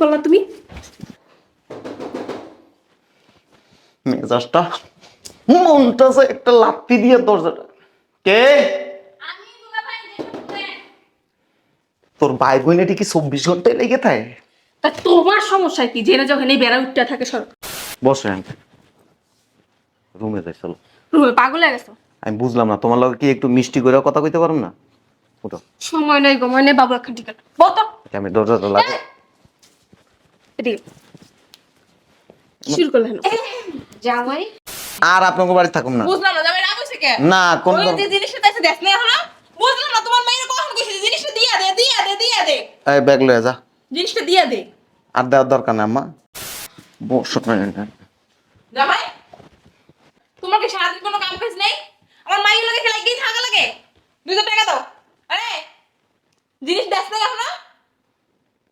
করলা তুমি। মেজাজটা মনটা যে একটা দিয়ে দরজাটা। কে? তোর ভাই বোনটি কি চব্বিশ ঘন্টায় লেগে থাকে? তা তোমার সমস্যা কি? জেনে যখন এই বেড়া উঠতে থাকে সর। বসে রুমে যাই চলো। রুমে পাগল হয়ে গেছো? আমি বুঝলাম না তোমার লগে কি একটু মিষ্টি করে কথা কইতে পারো না? ওটা সময় নাই গময় নেই বাবু এখন ঠিক আছে বতো আমি দরজাটা লাগে এদিকে শুরু করলে জামাই। আর আপনাকে বাড়ি থাকুম না। বুঝলাম না জামাই রাগ হইছে কে? না কোন যে জিনিসটা তাইছে দেখ না হলো বুঝলাম না তোমার মাইরে কখন কইছে জিনিসটা দিয়া দে দিয়া দে দিয়া দে। এই ব্যাগ লয়ে যা। জিনিসটা দিয়া দে। আর দেওয়ার দরকার না আম্মা। বসো জামাই তোমার কি সারাদিন কোনো কাম কাজ নেই? আমার মাইয়ের লাগে খেলা গিয়ে থাকা লাগে? দুইশো টাকা দাও। আরে জিনিস দেখ না এখনও।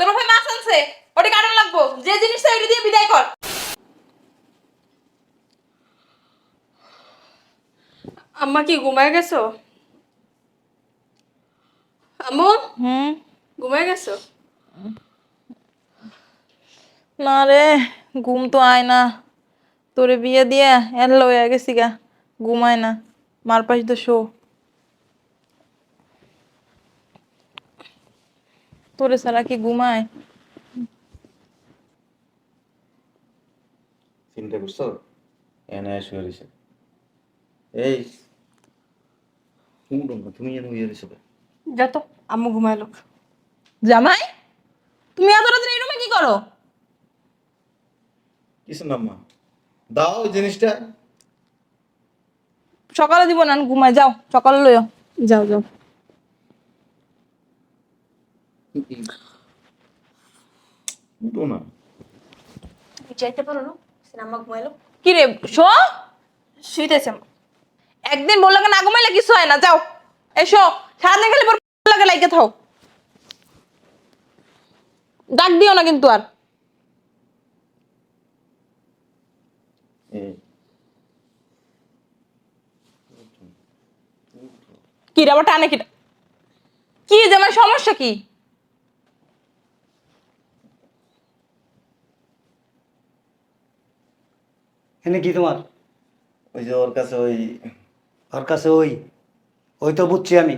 তোর ভাই মাছ আনছে। যে জিনিসটা ওইটা দিয়ে বিদায় কর। আম্মা কি ঘুমায় গেছো? আম্মু? হুম। ঘুমায় গেছো? না রে ঘুম তো আয় না। তোরে বিয়ে দিয়ে এর লয়ে গেছি গা ঘুমায় না। মার পাশ তো শো। তোরে ছাড়া কি ঘুমায়? চিন্তা করছ? এনে শুয়ে রয়েছে এই তুমি এনে শুয়ে রয়েছে যা তো আম্মু ঘুমায় লোক। জামাই তুমি এত রাত্রে এই রুমে কি করো? কিছু না মা। দাও ওই জিনিসটা। সকালে দিব না ঘুমায় যাও সকালে লইও। যাও যাও। উঠো না। যাইতে পারো না? সিনেমা ঘুমাইলো। কি রে শো? শুইতেছে একদিন বললে না ঘুমাইলে কিছু হয় না যাও। এসো সারাদিন খালি লাগে লাইকে থাও। ডাক দিও না কিন্তু আর। এই কি রে আবার টানে কি কি জামাই সমস্যা কি? এনে কি তোমার? ওই যে ওর কাছে ওই ওর কাছে ওই? ওই তো বুঝছি আমি।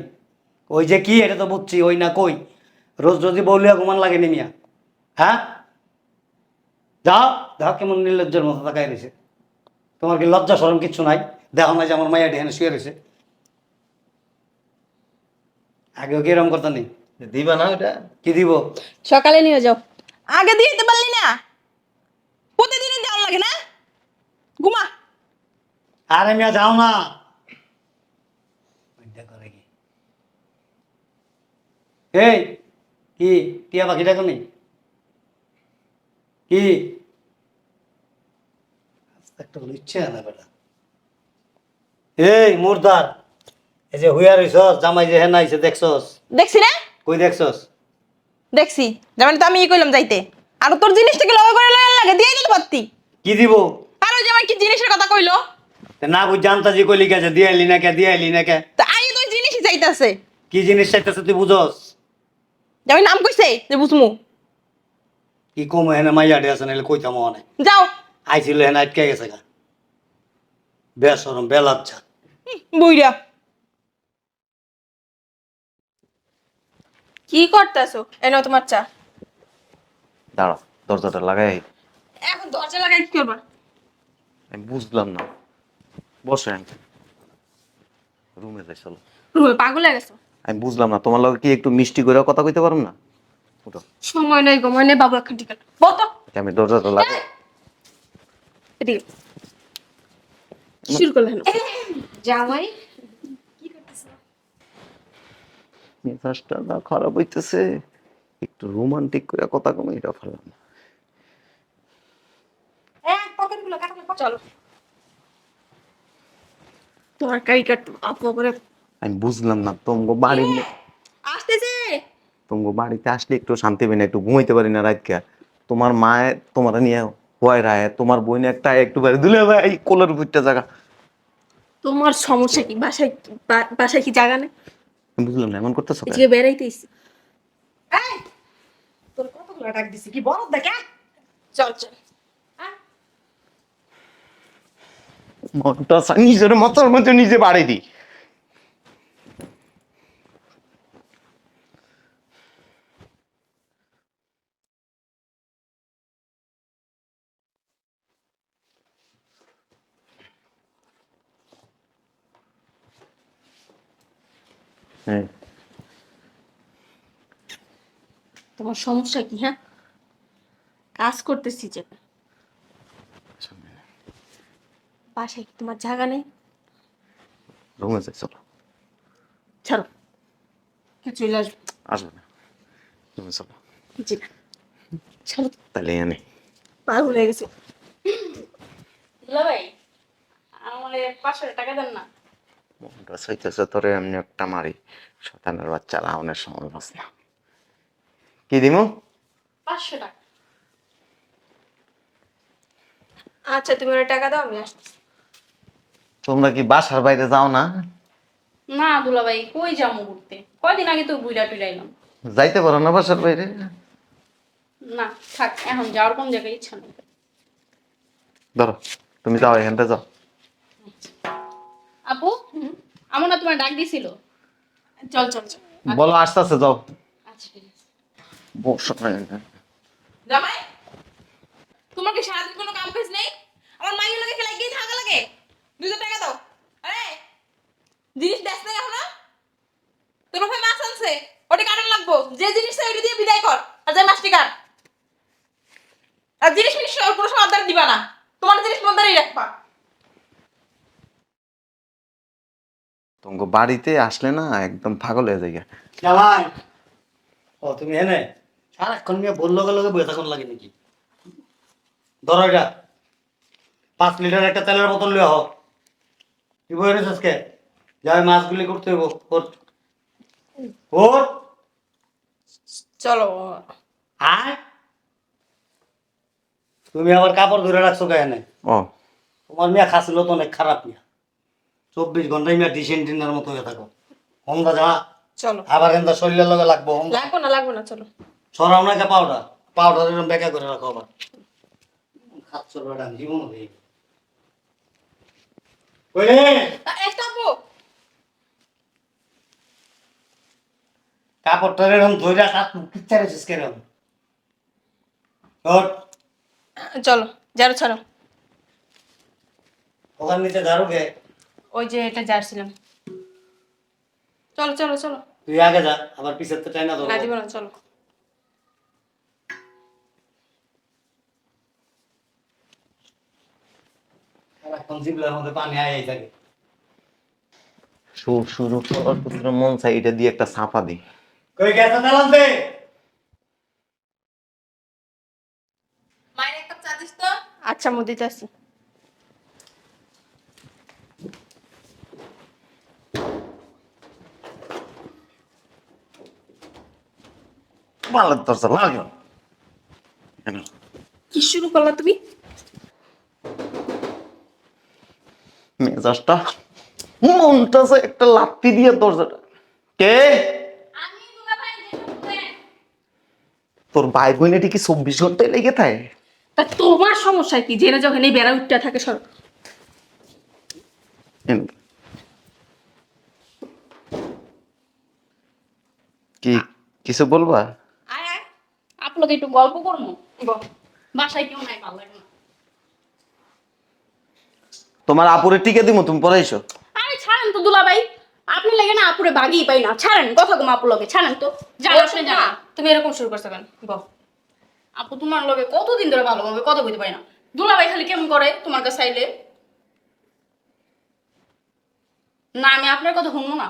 ওই যে কি এটা তো বুঝছি ওই না কই? রোজ যদি বলিয়া ঘুমান লাগে নি মিয়া হ্যাঁ? যাও দেখো কেমন নির্লজ্জের মতো তাকাই রয়েছে। তোমার কি লজ্জা সরম কিচ্ছু নাই? দেখো না যে আমার মাইয়া ঢেনে শুয়ে রয়েছে। আগেও কি এরকম করতে নেই দিবা না ওটা? কি দিব? সকালে নিয়ে যাও। আগে দিয়ে দিতে পারলি না প্রতিদিনই দেওয়ার লাগে না ঘুমা। আরে মিয়া যাও না। করে কি? এই কি? টিয়া পাখি দেখো নি? কি? একটা হলো ইচ্ছে না বেটা। এই মুরদার এই যে হুইয়া রইছস জামাই যে হেন আইছে দেখছস? দেখছি না? কই দেখছস? দেখছি। যেমন তো আমি ই কইলাম যাইতে। আর তোর জিনিসটাকে লগে করে লয়ে লাগে দিয়ে দিতে পারতি। কি দিব? ওই জামাই কি জিনিসের কথা কইলো? তে না বুঝ জানতা যে কইলি গেছে দিয়ে এলি না কে দিয়ে এলি না কে তা আই তো ওই জিনিসই চাইতাছে। কি জিনিস চাইতেছে তুই বুঝস? জামাই নাম কইছে যে বুঝমু। কি কম হেনে মাইয়া ডে আছে নাহলে কইতাম অনেক। যাও। আইছিল হেন আটকে গেছে গা। বেসরম বেলাচ্ছা। বইরা কি করতেছো? এনো তোমার চা। দাঁড়া দরজাটা লাগাই এখন দরজা লাগাই কি করবা? আমি বুঝলাম না। বসে রুমে যাই চলো। রুমে পাগল হয়ে গেছো? আমি বুঝলাম না তোমার লগে কি একটু মিষ্টি করে কথা কইতে পারো না? ওটা সময় নেই গময় নেই বাবু এখন ঠিক আছে বতো আমি দরজাটা লাগাই। এদিকে। শুরু করলে হেন জামাই। মেজাজটা না খারাপ হইতেছে। একটু রোমান্টিক করে কথা কমে এটা চলো। তরকারি কাটতো আপু করে আমি বুঝলাম না তোমাকে বাড়ি আসতেছে। তোমাকে বাড়িতে আসলে একটু শান্তি পাই না একটু ঘুমাইতে পারি না রাতকে। তোমার মায়ে তোমার নিয়ে হয় রায় তোমার বোন একটা একটু বাড়ি দিলে ভাই কোলের ভুট্টা জায়গা তোমার সমস্যা কি? বাসায় বাসায় কি জায়গা নেই? আমি বুঝলাম না এমন করতেছো কেন? আজকে বেড়াইতে এসছি। এই তোর কতগুলো ডাক দিছি? কি বড় দেখে চল চল। মনটা নিজের মতোর মতো নিজে বাড়ি দি হ্যাঁ। তোমার সমস্যা কি হ্যাঁ? কাজ করতেছি যে। বাসায় কি তোমার জায়গা নেই? রুমে যাই চলো। ছাড়ো। কে চলে আসবে। আসবে না। রুমে চলো। জি। না ছাড়ো। তাহলে এনে। পাগল হয়ে গেছে। দুলা ভাই আমার পাঁচশো টাকা দেন না। মনটা চাইতেছে তোরে এমনি একটা মারি। শতানের বাচ্চা সময় না কি দিমু? পাঁচশো টাকা। আচ্ছা তুমি ওর টাকা দাও আমি আসছি তোমরা কি বাসার বাইরে যাও না? না দুলা ভাই কই যাব ঘুরতে? কয়দিন আগে তো বুইলা টুইলাইলাম যাইতে পারো না বাসার বাইরে? না থাক এখন যাওয়ার কোন জায়গায় ইচ্ছা নেই। ধরো তুমি যাও এখানটা যাও। আপু আমার না তোমার ডাক দিছিল। চল চল চল। বলো আস্তে আস্তে যাও। আচ্ছা ঠিক আছে। বসো না। জামাই তোমার কি সারাদিন কোনো কাম কাজ নেই? আমার মাইয়ের লাগে খেলা গিয়ে থাকা লাগে? দুশো টাকা দাও। আরে জিনিস দেখ না? এখনও তোর ভাই মাছ আনছে ওটা কাটান লাগবো? যে জিনিসটা ওইটা দিয়ে বিদায় কর আর যাই মাছটি কাট আর জিনিস মিনিস কোনো সময় আদার দিবা না। তোমার জিনিস মন্দারই রাখবা। তোমাকে বাড়িতে আসলে না একদম পাগল হয়ে যায় জামাই ও তুমি এনে সারাক্ষণ মিয়া বলল গেলে বসে থাকুন লাগে নাকি? ধরো এটা পাঁচ লিটার একটা তেলের বোতল লিয়া হোক কি বই রেছিস কে? মাছগুলি করতে হইব ওর। ওর? চলো। আয়। তুমি আবার কাপড় ধরে রাখছো কেন ও। তোমার মিয়া খাসিল তো অনেক খারাপ মিয়া। চব্বিশ ঘন্টায় মিয়া ডিসেন্টিনার মতো হয়ে থাকো। হমদা যা। চলো। আবার কিন্তু শরীরের লগে লাগবো লাগবো না লাগবো না চলো। ছড়াও না পাউডার পাউডার এরকম বেকা করে রাখো আবার। খাচ্ছ বেটা জীবন হয়ে ওরে। একটা আপু। কাপড়টা এরকম ধরে হাত মুখ কিচ্ছা রেছিস কেরম চলো যারো ছাড়ো। ওখান নিচে ঝাড়ু গে ওই যে এটা যাচ্ছিলাম চলো চলো চলো। তুই আগে যা আবার পিছের তো টাইনা না দিব না চলো। জিবলার মধ্যে পানি আয় থাকে। শুরু শুরু করার মন চাই এটা দিয়ে একটা ছাপা দি। কই গেছে তালাম দে মায়ের একটা চা দিস তো। আচ্ছা মু দিতেছি। ভালো দরজা লাগে কি শুরু করলা তুমি? মেজাজটা মনটা যে একটা লাপ্পি দিয়ে দরজাটা। কে? তোর ভাই বোন এটি কি চব্বিশ ঘন্টায় লেগে থাকে? তা তোমার সমস্যা কি? জেনে যখন এই বেড়া উঠতে থাকে সর। কি কিছু বলবা? আয় আয়। আপনাকে একটু গল্প করব? বাসায় কেউ নাই ভালো লাগে তোমার আপুরে টিকে দিব তুমি পড়াইছো আরে ছাড়েন তো দুলা ভাই আপনি লাগে না আপুরে বাগিয়ে পাই না। ছাড়েন কথা কম আপু লগে ছাড়েন তো। জানো আপনি জানা তুমি এরকম শুরু করছ কেন? বল আপু তোমার লগে কতদিন ধরে ভালো ভালোভাবে কথা বলতে পারি না। দুলা ভাই খালি কেমন করে তোমার কাছে আইলে? না আমি আপনার কথা শুনব না।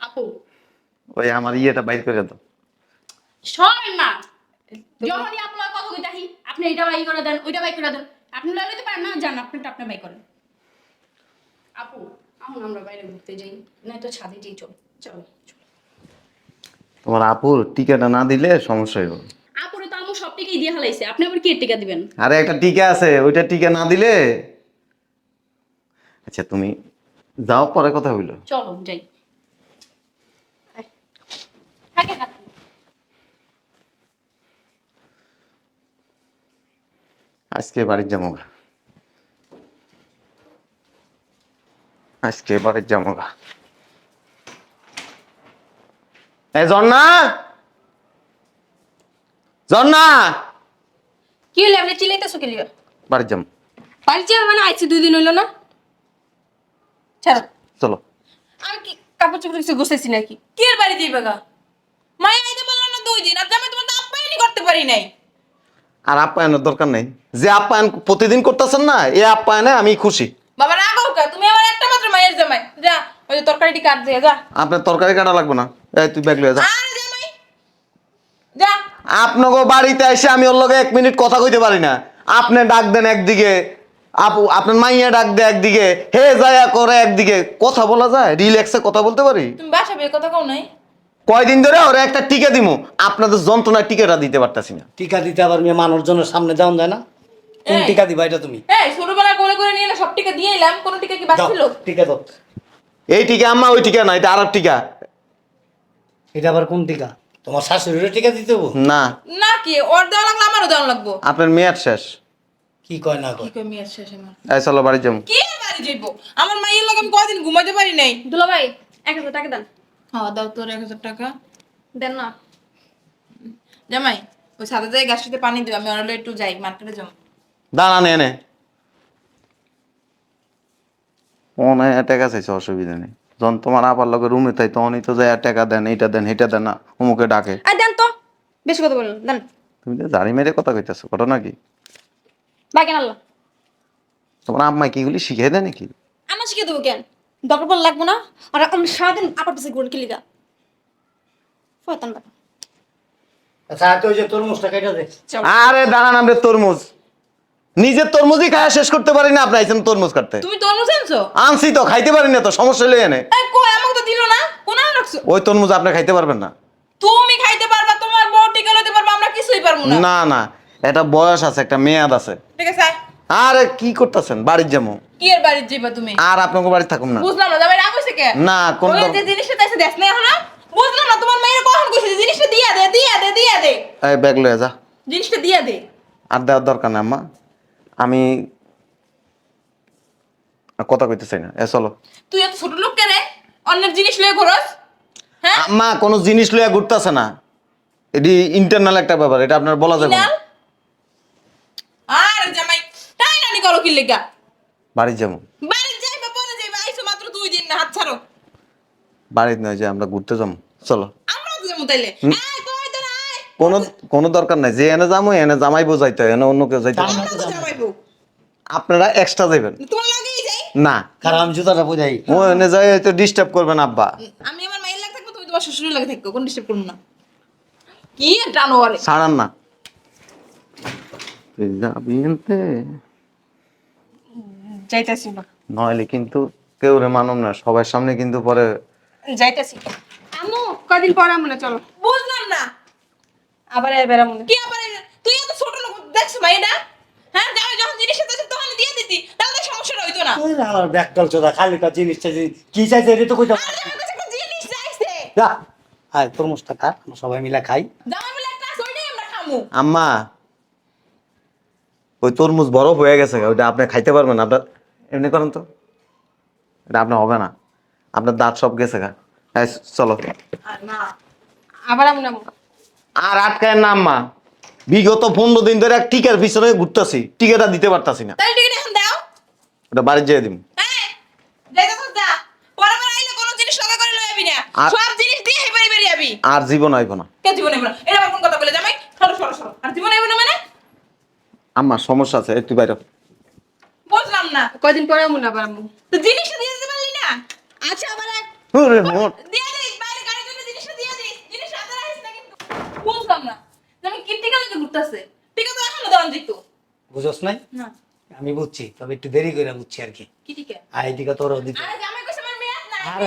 আপু। ওই আমার ইয়েটা বাইর করে দাও। সরেন না। যখনই আপনার কথা কইতে আসি আপনি এইটা বাই করে দেন ওইটা বাই করে দেন। আপনি লাগাইতে পারেন না? জান আপনারটা আপনি বাই করেন। আপু এখন আমরা বাইরে ঘুরতে যাই। নয়তো ছাদে যাই চল চলো তোমার আপুর টিকাটা না দিলে সমস্যা হইব। আপুরে তো আমু সব টিকেই দিয়ে হালাইছে। আপনি আবার কি টিকা দিবেন? আরে একটা টিকা আছে ওইটা টিকা না দিলে? আচ্ছা তুমি যাও পরে কথা হইল। চলো যাই। আজকে বাড়ির যাব। আজকে বাড়ির যাব গা। এ জন্না! জন্না! কি হলে? আপনি চিলাইতেছো কি লিগা বাড়ির যাব বাড়ি যাবে মানে আইছি দুই দিন হইল না? ছাড়ো। চলো। আমি কি কাপড় চোপড় কিছু গুছাইছি নাকি? কি বাড়ি যাইবে গা? মায়া আইতে বলল না দুই দিন? আর জামাই তোমার আপ্যায়নই করতে পারি নাই। আর আপ্যায়নের দরকার নেই। যে আপ্যায়ন প্রতিদিন করতেছেন না এই আপ্যায়নে আমি খুশি। বাবা রাগাও কা তুমি আমার একটা মাত্র মায়ের জামাই। যা ওই যে তরকারিটি কাট দিয়ে যা। আপনার তরকারি কাটা লাগবে না। এই তুই ব্যাগ লয়ে যা। আরে জামাই যা। আপনাকে বাড়িতে এসে আমি ওর লগে এক মিনিট কথা কইতে পারি না। আপনি ডাক দেন একদিকে আপু আপনার মাইয়া ডাক দেয় একদিকে হে যায়া করে একদিকে। কথা বলা যায় রিল্যাক্সে কথা বলতে পারি? তুমি বাসা বের কথা কও নাই? কয়দিন ধরে ওরা একটা টিকা দিমু। আপনাদের যন্ত্রণার টিকাটা দিতে পারতাছি না। টিকা দিতে আবার মেয়ে মানুষজনের সামনে যাওয়া যায় না? কোন এই। টিকা দিবা এটা তুমি? এই ছোটবেলা করে করে নিয়ে এলে সব টিকা দিয়ে এলাম কোনো টিকা কি দাও, বাঁচছিল টিকা দাও। এই টিকা আম্মা ওই টিকা না এটা আরব টিকা। এটা আবার কোন টিকা? তোমার শাশুড়িরও টিকা দিতে হব? না। না কি ওর দেওয়া লাগল আমারও দেওয়া লাগবো। আপনার মেয়াদ শেষ। কি কয় না কি কয় কই মেয়ের শেষ আমার? এই চলো বাড়ি যাব। কি বাড়ি যাইবো? আমার মাইয়ের লাগে আমি কয়দিন ঘুমাইতে পারি নাই? দুলা ভাই এক হাজার টাকা দেন। দাও তোর এক হাজার টাকা। দেন না। জামাই ওই সাদা গাছটিতে পানি দিও আমি অনেক একটু যাই মার্কেটে যাব। দাঁড়া নে নে। অনেক টাকা চাইছে অসুবিধা নেই। যখন তোমার আবার লগে রুমে তাই তখনই তো যায় টাকা দেন এইটা দেন এইটা দেন না অমুকে ডাকে। আর দেন তো বেশি কথা বলেন দেন। তুমি তো জারি মেরে কথা কইতেছো ঘটনা কি? কেন আল্লাহ? তোমার আম্মা কি গুলি শিখিয়ে দেয় নাকি? আমার শিখে দেবো কেন? দরকার পড়লে লাগবো না। আর আমি সারাদিন আপার পিছিয়ে ঘুরে কিলিগা ফয়তান বেটা আচ্ছা আর তো ওই যে তরমুজটা কেটে দে। আরে দাঁড়ান আমরা তরমুজ। নিজের তরমুজই খাওয়া শেষ করতে পারি না আপনি আইছেন তরমুজ কাটতে। তুমি তরমুজ আনছো? আনছি তো খাইতে পারি না তো সমস্যা হলে এনে এই কই আমাকে তো দিলো না। কোন রাখছো? ওই তরমুজ আপনি খাইতে পারবেন না। তুমি খাইতে পারবা তোমার বউ টিকা লইতে পারবা আমরা কিছুই পারব না। না না এটা বয়স আছে একটা মেয়াদ আছে। ঠিক আছে আয়। আরে কি করতেছেন? বাড়ির যেমন কি এর বাড়ি যাইবা তুমি? আর আপনাকে বাড়ি থাকুন না। বুঝলাম না জামাই রাগ হইছে কে? না, কোন যে জিনিসটা তাইছে দেখ না এখন বুঝলাম না তোমার মেয়ের কখন কইছে জিনিসটা দিয়া দে দিয়া দে দিয়া দে। এই ব্যাগ লয়ে যা। জিনিসটা দিয়া দে। আর দেওয়ার দরকার না আম্মা। আমি কথা কইতে চাই না। এ চলো। তুই এত ছোট লোক কে রে অন্যের জিনিস লয়ে ঘরস হ্যাঁ? আম্মা কোনো জিনিস লইয়া ঘুরতেছে না। এটি ইন্টারনাল একটা ব্যাপার এটা আপনার বলা যাবে না নাল আর জামাই তাই নানি করো কি লেগা বাড়ির যেমন বাড়ি যাইবা পরে যাইবা। আইছো মাত্র দুই দিন না হাত ছাড়ো। বাড়ির নয় যে আমরা ঘুরতে যাব। চলো। আমরাও যাব তাইলে। আয় কই তো আয় কোনো কোনো দরকার নাই। যে এনে যাব এনে জামাই বোঝাইতে হয়, এনে অন্য কেউ যাইতে হয়। আমরা তো জামাইবো। আপনারা এক্সট্রা যাবেন তোমার লাগেই যাই। না। কারণ জুতাটা বোঝাই ও এনে যাই হয়তো ডিস্টার্ব করবেন আব্বা। আমি আমার লাগে থাকব তুমি তোমার শ্বশুরের লাগে থাকব কোন ডিস্টার্ব করব না। কি আরে ছাড়ান না। তুই যাবি এনতে? যাইতাছি না। নইলে কিন্তু কেউ রে মানব না সবার সামনে কিন্তু পরে যাইতাছি। আমু কদিন পর আমু না চলো। বুঝলাম না। আবার এবার আমু না। কি আবার তুই এত ছোট লোক দেখছ ভাই এটা হ্যাঁ জামাই যখন জিনিস চাইছে তখন দিয়ে দিতি তাহলে সমস্যাটা হইতো না। ওই না, আমার ব্যাগটাল চোদা খালি কা জিনিস চাইছি কি চাইছে এটা তো কাছে জিনিস চাইছে। যা। আয় তরমুজটা খা আমরা সবাই মিলে খাই। জামাই বলে একটা ওইটাই আমরা খামু। আম্মা ওই তরমুজ বরফ হয়ে গেছে ওইটা আপনি খাইতে পারবেন আপনার এমনি করেন তো। এটা আপনার হবে না আপনার দাঁত সব গেছে গা। এই, চলো। আর আবার না আর আটকায় না আম্মা। বিগত পনেরো দিন ধরে এক টিকার পিছনে ঘুরতেছি টিকাটা দিতে পারতাছি না। ওটা বাড়ি যেয়ে দিম। হ্যাঁ যাইতে তো যা। আম্মা সমস্যা আছে একটু বাইরে। বুঝলাম না। কয়দিন পরে আমু না আবার আমু তো জিনিসটা দিয়ে দিতে পারলি না? আচ্ছা আবার এক। ওরে মোট। দিয়ে দিস বাইরে গাড়ির জন্য জিনিসটা দিয়ে দিস। জিনিস হাতে রাখিস না কিন্তু। বুঝলাম না। আমি কি টিকা লাগে ঘুরতেছে টিকা তো এখনও যেত বুঝোস নাই? না। আমি বুঝছি তবে একটু দেরি করে বুঝছি আর কি। কি টিকা আয় টিকা তোরও দিতে। আরে জামাই কইছে আমার মেয়াদ নাই আরে,